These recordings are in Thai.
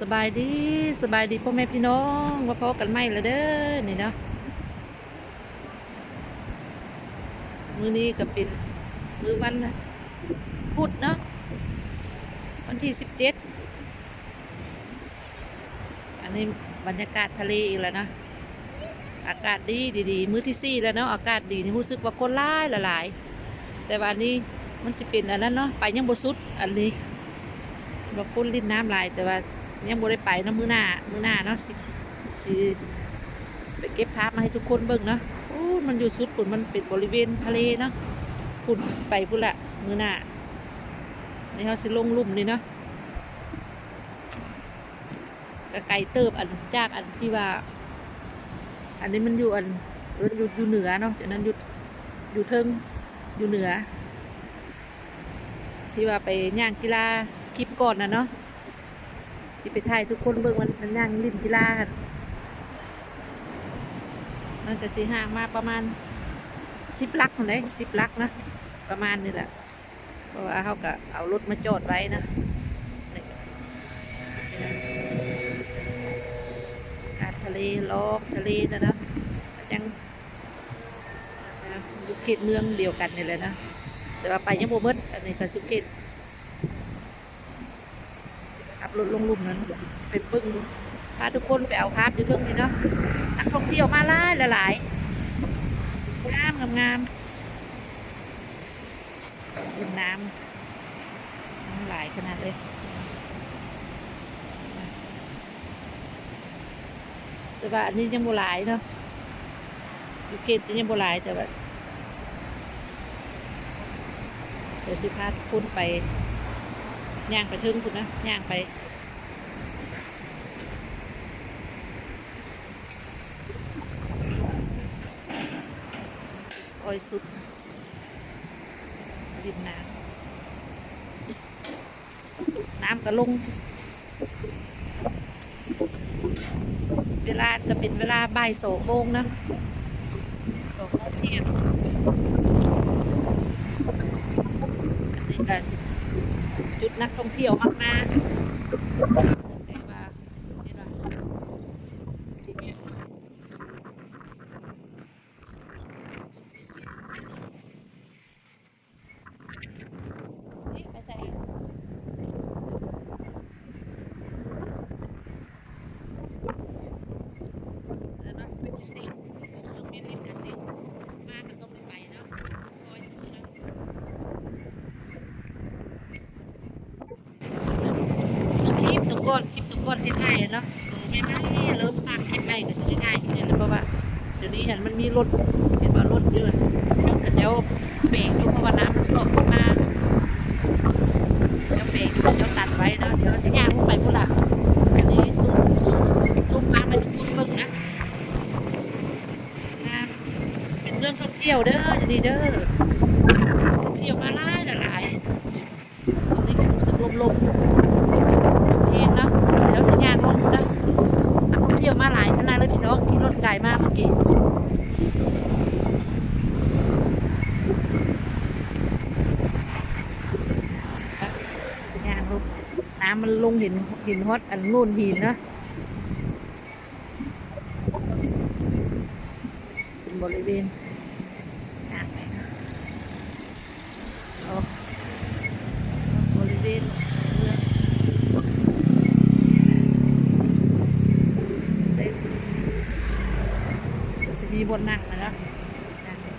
สบายดีสบายดีพ่อแม่พี่น้องมาพบกันใหมละเด้อนี่เนาะมือนี้ก็เป็นมือวันพุธเนาะวันที่สิบเจ็ดอันนี้บรรยากาศทะเลอีกแล้วนะอากาศดีดีๆมื้อที่สี่แล้วเนาะอากาศดีนี่รู้สึกว่าคนร้ายละหลาย แต่วันนี้มันจะเป็นอันนั้นเนาะไปยังบสุดอันนี้ว่าคนลิ้นน้ำลายแต่ว่า ยังบ่ได้ไปเนาะมือหน้ามือหน้าเนาะสิสิไปเก็บภาพมาให้ทุกคนเบิ่งเนาะโอ้มันอยู่สุดปุ่นมันเป็นบริเวณทะเลเนาะพุ่นไปพุ่นละมือหน้านี่เขาสิลงลุ่มนี่เนาะก็ไกลเติบอันจากอันที่ว่า อันนี้มันอยู่อันเอออยู่อยู่เหนือเนาะจากนั้นอยู่อยู่เทิงอยู่เหนือ ที่ว่าไปย่างกีฬาคลิปก่อนนะเนาะ ที่ไปถ่ายทุกคนเบิ่งมันมันย่างลิ้นกีฬากันมันก็สีห่างมาประมาณสิบลักคนไหนสิบลักนะประมาณนี้แหละเพราะว่าเขาก็เอารถมาจอดไว้นะอากาศทะเลล้อมทะเลนะนะยังอยู่เขตเมืองเดียวกันนี่แหละนะแต่ว่าไปยังโบเมดอันนี้ก็ทุกเขต รถลงลุ่มนั้นสิไปปึ้งพาทุกคนไปเอาภาพอยู่เทิงนี่เนาะนักท่องเที่ยวมาหลายหลายๆงามงามงามเป็นน้ำน้ำหลายขนาดเลยแต่ว่าอันนี้ยังโบหลายเนาะยูเขตยังโบหลายแต่ว่าเดี๋ยวสิพาทุกคนไปย่างไปถึงคุณนะย่างไป อยสุดดินน้ำน้ำก็ลง เวลาจะเป็นเวลาบ่ายสองโมงนะสองโมงเที่ยงอันนี้ก็จะจุดนักท่องเที่ยวมากมาแต่ว่าเห็นปะที่เนี่ยนี่ไปใส่แล้วเนาะเป็นสิผมมีลิฟต์กับสิมาก็ต้องได้ไปเนาะคอยดูนะ คลิปตุก คนคลิปตุกคนที่ไทยเนาะตัวไม่ไม่เริ่มสร้างคลิปใหม่ก็จะได้ง่ายขึ้นเนี่ยนะเพราะว่าเดี๋ยวนี้เห็นมันมีรถเห็นว่ารถเยอะรถกระเจ้าเบรกยู่เพราะว่าน้ำมันสดขึ้นมาเจ้าเบรกอยู่เจ้าตัดไว้เนาะเดี๋ยวสัญญาณลงไปพุ่นละอันนี้ซูมซูมซูมมาไปทุกคนเบิ่งนะงามเป็นเรื่องท่องเที่ยวเด้อจะดีเด้อท่องเที่ยวมาหลายหลายตรงนี้ก็รู้สึกลมๆ เองเนาะแล้วสัญญาณลงนะนักท่องเที่ยวมาหลายขนาดเลยพี่น้องขี่รถไกลมากเมื่อกี้อะสัญญาณลงน้ำ มันลงหินหินฮอตอันนู่นหินนะเป็นบริเวณอ่างไปนะโอ้บริเวณเมืองเต้นเดี๋ยวจะมีบนนั่งนะเนาะนั่งเดี๋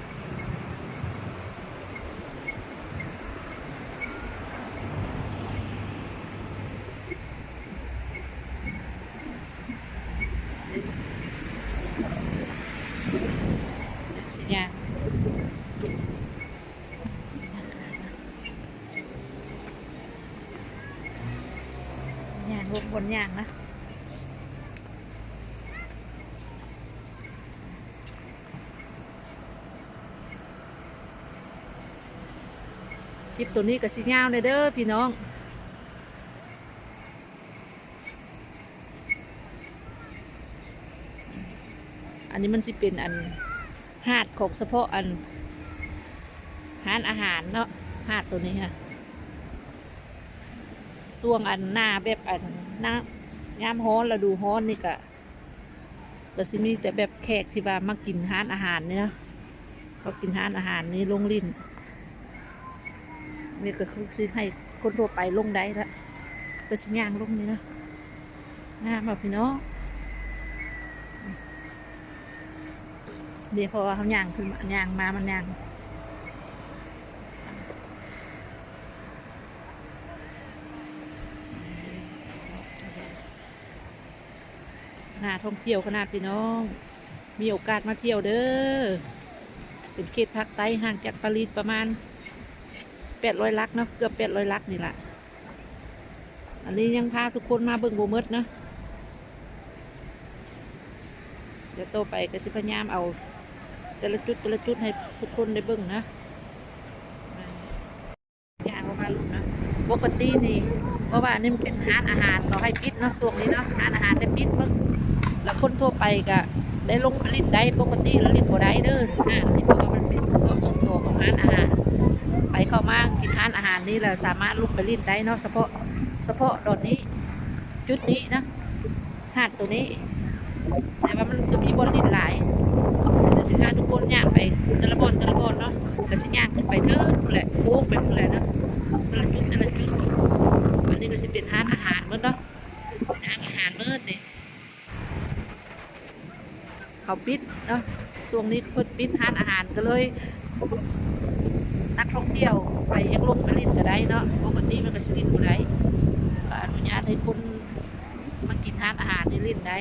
ยวสิเดี๋ยวสิย่าง ย่างลงบนอย่างนะคลิปตัวนี้ก็สิยาวเลยเด้อพี่น้องอันนี้มันสิเป็นอันหาดของเฉพาะอันหารอาหารเนาะหาดตัวนี้ค่ะ ส่วงอันหน้าแบบอันหน้ายามฮ้อนฤดูฮ้อนนี่ก็ก็สิมีแต่แบบแขกที่ว่ามากินร้านอาหารเนี่ยนะเขากินร้านอาหารนี่ลงลิ้นนี่ก็คือสิให้คนทั่วไปลงได้ละก็สิย่างลงนี่นะงามแบบพี่น้องเดี๋ยวพอเขาย่างขึ้นมาย่างมามันย่าง นาท่องเที่ยวขนาดพี่น้อง มีโอกาสมาเที่ยวเด้อ เป็นเขตภาคใต้ห่างจากปารีสประมาณแปดร้อยลักเนาะเกือบแปดร้อยลักนี่แหละอันนี้ยังพาทุกคนมาเบิ่งโบมดเนาะเดี๋ยวโตไปก็สิพยายามเอา แต่ละจุดแต่ละจุดให้ทุกคนได้เบิ่งนะอย่างประมาลูกนะปกตินี่เพราะว่านี่มันเป็นร้านอาหารเราให้ปิดเนาะช่วงนี้เนาะร้านอาหารได้ปิดเบิ่ง แล้วคนทั่วไปก็ได้ลงไปลิ้นได้ปกติแล้วลิ้นบ่ได้เด้ออ่านี่เพราะว่ามันเป็นเฉพาะส่วนตัวของร้านอาหาร ไปเข้ามากินร้านอาหารนี่เราสามารถลุกไปลิ้นได้เนาะเฉพาะเฉพาะดอนนี้ จุดนี้นะหาดตัวนี้ แต่ว่ามันจะมีบนลิ้นหลายเดี๋ยวสิพาทุกคนย่างไปต่ละบอนต่ละบอนเนาะก็สิย่างขึ้นไปเถอะพู้นแหละโค้งไปพู้นแหละนะแต่ละจุดแต่ละจุดวันนี้ก็จะเป็นร้านอาหารเมื่อเนารานอาหารเมื่อนี่ เขาปิดเนาะช่วงนี้เปิดปิดร้านอาหารก็เลย นักท่องเที่ยวไปยังลงไปเล่นก็ได้เนาะปกติมันก็สลินก็ได้ก็อนุญาตให้คนมากินร้านอาหารนี่เล่นได้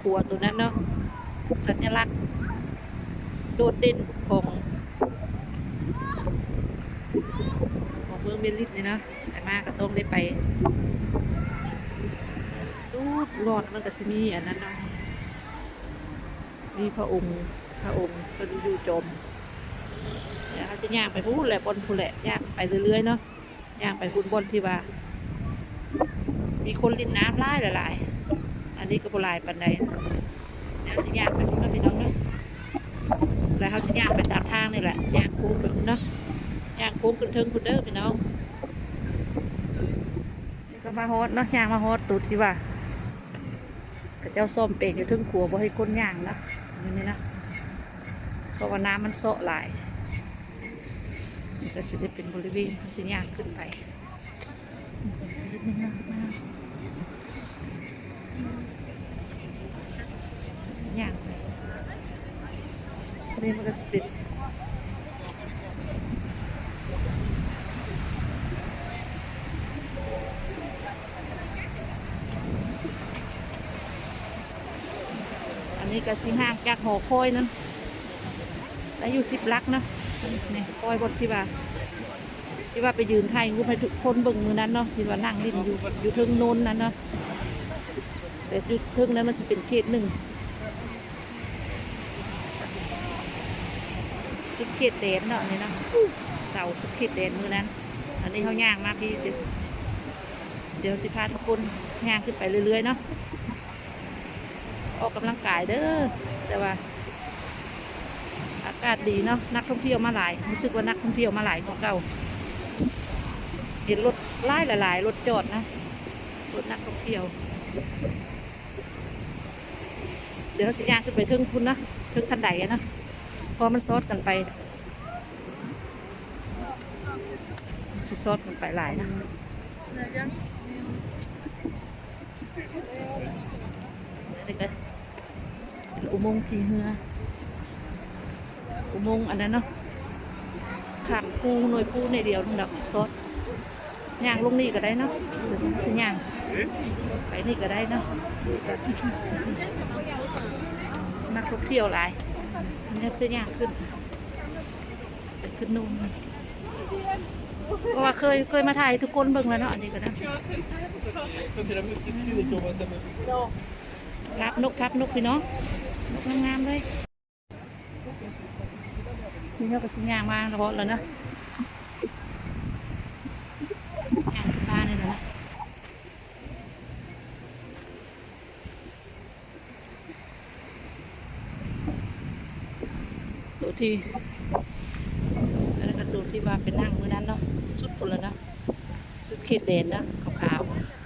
ครัวตัวนั้นเนาะสัญลักษณ์โดดเด่นของของเมืองเบลลิสนี่นะ มากก็ต้องได้ไปสู้รอดมันก็สิมีอันนั้นเนาะมีพระองค์พระองค์เป็นอยู่จมเดี๋ยวเขาสิย่างไปพูดแหละบนพูแหละย่างไปเรื่อยๆเนาะย่างไปพูดบนที่ว่า มีคนลินน้ำไล่หลายๆอันนี้ก็โบราณปันใดเดี๋ยวสิย่างไปพูดนะพี่น้องเนาะแล้วเขาจะย่างไปตามทางนี่แหละย่างคู้นเนาะย่างโค้งขึ้นเทิงคุณเด้อพี่น้อง ก็มาฮอดเนาะย่างมาฮอดตูดที่ว่าเจ้าส้มเปรกอยู่ทึงขัวบ่ให้คนย่างนะนี่นี่นะเพราะว่าน้ำมันโซะหลายนี่ก็จะได้เป็นบริเวณเขาจะย่างขึ้นไปนิดนึงนะมาย่างไปนี่มันก็จะเป็นอั นี้ก็สิห่างจากหอคอยนั่นแล้วอยู่สิบลักเนาะนี่คอยบนที่ว่าที่ว่าไปยืนถ่ายรูปให้ทุกคนเบิ่งมือนั้นเนาะที่ว่านั่งรินอยู่อยู่เทิงโน้นนั้นเนาะแต่อยู่เทิงนั้นมันจะเป็นเขตหนึ่งสุดเขตแดนเนาะนี่เนาะเสาสุดเขตแดนมือนั้น อันนี้เขาย่างมากพี่เดี๋ยวเดี๋ยวสิพาทุกคนย่างขึ้นไปเรื่อยๆเนาะ ออกกำลังกายเด้อแต่ว่า อากาศดีเนาะนักท่องเที่ยวมาหลายรู้สึกว่านักท่องเที่ยวมาหลายกว่าเก่าเห็นรถไล่หลายๆรถจอดนะรถนักท่องเที่ยว เดี๋ยวสิย่างขึ้นไปเทิงคุณนะเทิงคันไดนะพอมันซอสกันไปซอสกันไปหลายนะ นี่ก็อุโมงค์ีเรือ อุโมงค์อันนั้นเนาะขับปูหน่วยปูในเดียวนึงดอกซอสย่างลงนี่ก็ได้เนาะจะย่างไปนี่ก็ได้เนาะนักท่องเที่ยวหลายนี่จะยากขึ้นไปขึ้นนู่นเพราะว่าเคยเคยมาถ่ายทุกคนเบิ่งแล้วเนาะอันนี้ก็นะ Toi, t'es la meuf qui screen et qui envoie sa meuf. รับนกครับนกพี่เนาะนกงามๆเลยนี่เขาก็สิย่างมาแล้วแล้วนะย่างขึ้นบ้านนี่แหละนะตัวที่อันนั้นก็ตัวที่ว่าเป็นนั่งมือนั้นเนาะสุดพุ่นแล้วเนาะสุดเขตแดนเนาะขาวๆ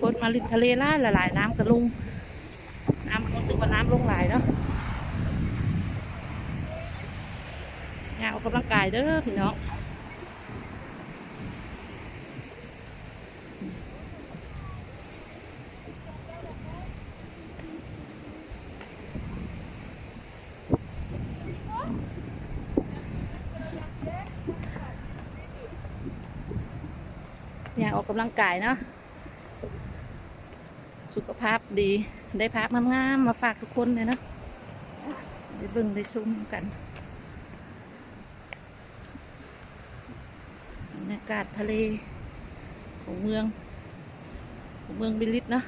คน มาริมทะเลหลายหลายๆน้ำกระลุงน้ำรู้สึกว่าน้ำลงหลายเนาะอยากออกกำลังกายเด้อพี่น้องอยากออกกำลังกายเนาะสุ ขภาพดีได้ภาพงามๆมาฝากทุกคนเลยนะได้เบิ่งได้ซุ้มกันบรรยากาศทะเลของเมือง ของเมืองบิลิตนะ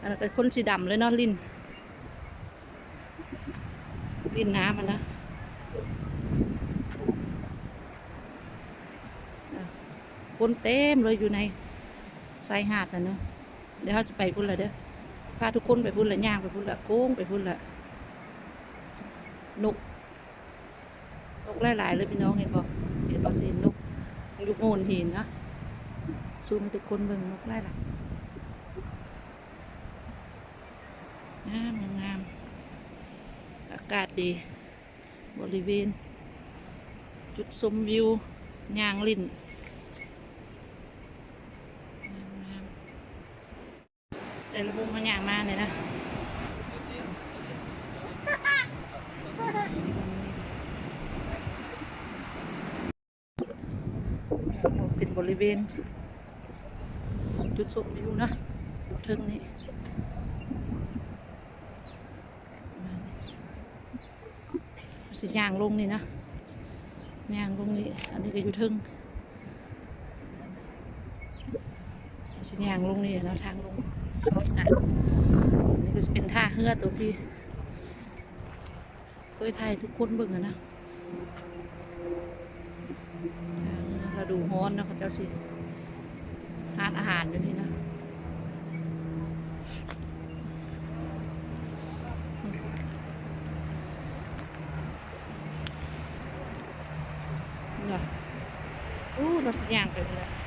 อันนั้นเป็นคนสีดำเลยเนาะลินลินน้ำมันนะคนเต็มเลยอยู่ในชายหาดนะเนาะ เดี๋ยวเขาจะไปพุ่นละเด้อพาทุกคนไปพุ่นละย่างไปพุ่นละโค้งไปพุ่นละนกนกหลายๆเลยพี่น้องเห็นบอกเห็นบอกสินนกยุกโงนหินนะซูมให้ทุกคนเบิ่งนกหลายๆงามงามงามอากาศดี บริเวณ จุดชมวิวย่างลิน แต่ละมุมมันอย่างมากเลยนะเป็นบริเวณจุดชมวิวนะเทิงนี้สิยางลงนี่นะยางลงนี่อันนี้ก็อยู่เทิงสิยางลงนี่เนะทางลง ซอยกันนี่ก็จะเป็นท่าเฮือตัวที่เคยถ่ายทุกคนเบิ่งอะนะเราดูฮ้อนนะเขาเจ้าสิทานอาหารอยู่นี่นะเนี่ยอู้ราสิย่างไปเลย